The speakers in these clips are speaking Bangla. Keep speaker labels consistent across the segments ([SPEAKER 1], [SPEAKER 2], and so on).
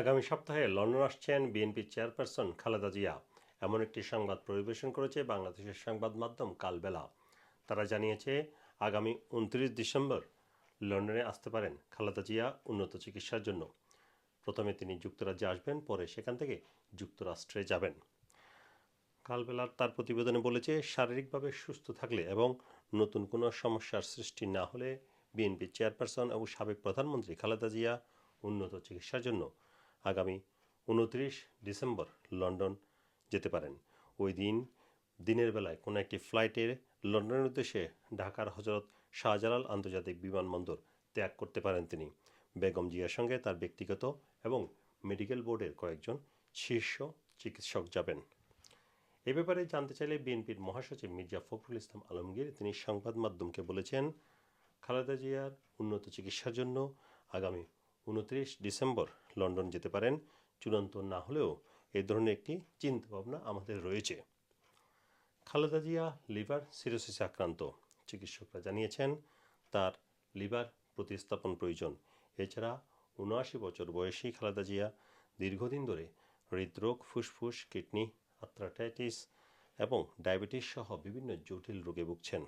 [SPEAKER 1] আগামী সপ্তাহে লন্ডন আসছেন বিএনপি চেয়ারপারসন খালেদা জিয়া। এমন একটি সংবাদ পরিবেশন করেছে বাংলাদেশের সংবাদ মাধ্যম কালবেলা। তারা জানিয়েছে, আগামী উনত্রিশ ডিসেম্বর লন্ডনে আসতে পারেন খালেদা জিয়া উন্নত চিকিৎসার জন্য। প্রথমে তিনি যুক্তরাজ্যে আসবেন, পরে সেখান থেকে যুক্তরাষ্ট্রে যাবেন। কালবেলার তার প্রতিবেদনে বলেছে, শারীরিকভাবে সুস্থ থাকলে এবং নতুন কোনো সমস্যার সৃষ্টি না হলে বিএনপি চেয়ারপারসন এবং সাবেক প্রধানমন্ত্রী খালেদা জিয়া উন্নত চিকিৎসার জন্য আগামী উনত্রিশ ডিসেম্বর লন্ডন যেতে পারেন। ওই দিন, দিনের বেলায় কোনো একটি ফ্লাইটে লন্ডনের উদ্দেশ্যে ঢাকার হজরত শাহজালাল আন্তর্জাতিক বিমানবন্দর ত্যাগ করতে পারেন তিনি। বেগম জিয়ার সঙ্গে তার ব্যক্তিগত এবং মেডিকেল বোর্ডের কয়েকজন শীর্ষ চিকিৎসক যাবেন। এ ব্যাপারে জানতে চাইলে বিএনপির মহাসচিব মির্জা ফখরুল ইসলাম আলমগীর তিনি সংবাদ মাধ্যমকে বলেছেন, খালেদা জিয়ার উন্নত চিকিৎসার জন্য আগামী উনত্রিশ ডিসেম্বর লন্ডন যেতে পারেন। চূড়ান্ত না হলেও এ ধরনের একটি চিন্তাভাবনা আমাদের রয়েছে। খালেদা জিয়া লিভার সিরোসিসে আক্রান্ত। চিকিৎসকরা জানিয়েছেন, তার লিভার প্রতিস্থাপন প্রয়োজন। এছাড়া উনআশি বছর বয়সী খালেদা জিয়া দীর্ঘদিন ধরে হৃদরোগ, ফুসফুস, কিডনি আর্থ্রাটাইটিস এবং ডায়াবেটিস সহ বিভিন্ন জটিল রোগে ভুগছেন।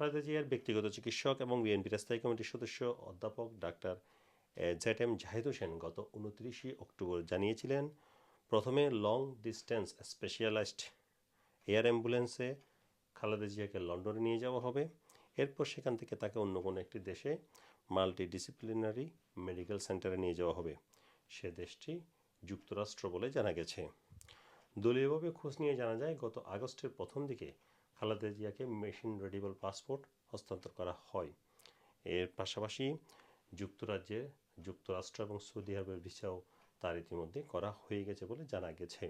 [SPEAKER 1] খালেদা জিয়ার ব্যক্তিগত চিকিৎসক এবং বিএনপির স্থায়ী কমিটির সদস্য অধ্যাপক doctor Z M Zahid Hossain গত উনত্রিশে অক্টোবর জানিয়েছিলেন, প্রথমে লং ডিস্টেন্স স্পেশালাইজড এয়ার অ্যাম্বুলেন্সে খালেদা জিয়াকে লন্ডনে নিয়ে যাওয়া হবে। এরপর সেখান থেকে তাকে অন্য কোনো একটি দেশে মাল্টি ডিসিপ্লিনারি মেডিকেল সেন্টারে নিয়ে যাওয়া হবে। সে দেশটি যুক্তরাষ্ট্র বলে জানা গেছে। দলীয়ভাবে খোঁজ নিয়ে জানা যায়, গত আগস্টের প্রথম দিকে খালেদা জিয়াকে মেশিন রেডিবল পাসপোর্ট হস্তান্তর করা হয়। এর পাশাপাশি যুক্তরাজ্যে যুক্তরাষ্ট্র এবং সৌদি আরবের ভিসাও তার ইতিমধ্যে করা হয়ে গেছে বলে জানা গেছে।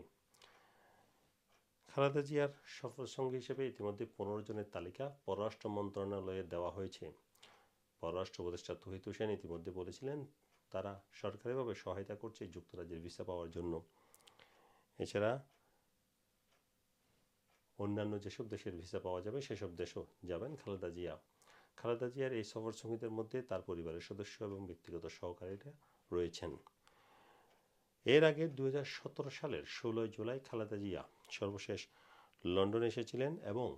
[SPEAKER 1] খালেদা জিয়ার সফর সঙ্গী হিসেবে ইতিমধ্যে পনেরো জনের তালিকা পররাষ্ট্র মন্ত্রণালয়ে দেওয়া হয়েছে। পররাষ্ট্র উপদেষ্টা তহিত হোসেন ইতিমধ্যে বলেছিলেন, তারা সরকারিভাবে সহায়তা করছে যুক্তরাজ্যের ভিসা পাওয়ার জন্য। এছাড়া অন্যান্য যেসব দেশের ভিসা পাওয়া যাবে, সেসব দেশও যাবেন খালেদা জিয়া। খালেদা জিয়ার এই সফর সঙ্গীদের মধ্যে তার পরিবারের সদস্য এবং ব্যক্তিগত সহকারীরা রয়েছেন। এর আগে দু হাজার সতেরো সালের ষোলোই জুলাই খালেদা জিয়া সর্বশেষ লন্ডনে এসেছিলেন এবং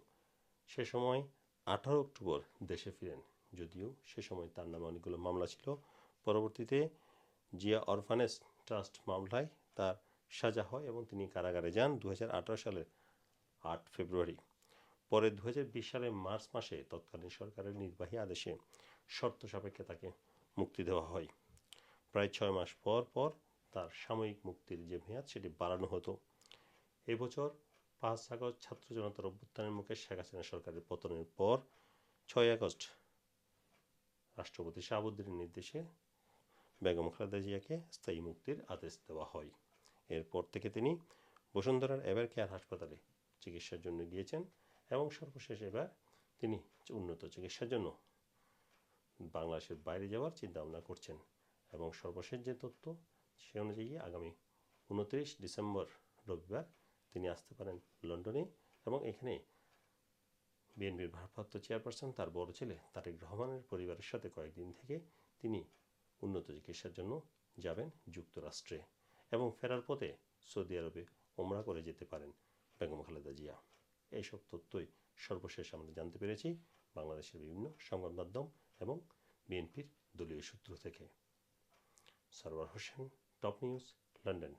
[SPEAKER 1] সে সময় আঠারো অক্টোবর দেশে ফিরেন। যদিও সে সময় তার নামে অনেকগুলো মামলা ছিল। পরবর্তীতে জিয়া অরফানেস ট্রাস্ট মামলায় তার সাজা হয় এবং তিনি কারাগারে যান। দুই হাজার আঠারো সালের আট ফেব্রুয়ারি। পরে দু হাজার বিশ সালের মার্চ মাসে তৎকালীন সরকারের নির্বাহী আদেশে শর্ত সাপেক্ষে তাকে মুক্তি দেওয়া হয়। প্রায় ছয় মাস পর পর তার সাময়িক মুক্তির যে মেয়াদ, সেটি বাড়ানো হতো। এবছর পাঁচ আগস্ট ছাত্র জনতার অভ্যুত্থানের মুখে শেখ হাসিনা সরকারের পতনের পর ছয় আগস্ট রাষ্ট্রপতি শাহাবুদ্দিনের নির্দেশে বেগম খালেদা জিয়াকে স্থায়ী মুক্তির আদেশ দেওয়া হয়। এরপর থেকে তিনি বসুন্ধরার এভার কেয়ার হাসপাতালে চিকিৎসার জন্য গিয়েছেন এবং সর্বশেষ এবার তিনি উন্নত চিকিৎসার জন্য বাংলাদেশের বাইরে যাওয়ার চিন্তা ভাবনা করছেন এবং সর্বশেষ যে তথ্য সে অনুযায়ী আগামী উনত্রিশ ডিসেম্বর রবিবার তিনি আসতে পারেন লন্ডনে এবং এখানে বিএনপির ভারপ্রাপ্ত চেয়ারপারসন তার বড় ছেলে তারেক রহমানের পরিবারের সাথে কয়েকদিন থেকে তিনি উন্নত চিকিৎসার জন্য যাবেন যুক্তরাষ্ট্রে এবং ফেরার পথে সৌদি আরবে ওমরা করে যেতে পারেন। বেগম খালেদা জিয়া। এইসব তথ্যই সর্বশেষ আমরা জানতে পেরেছি বাংলাদেশের বিভিন্ন সংবাদ মাধ্যম এবং বিএনপির দলীয় সূত্র থেকে। Sarwar Hossain, top news, London.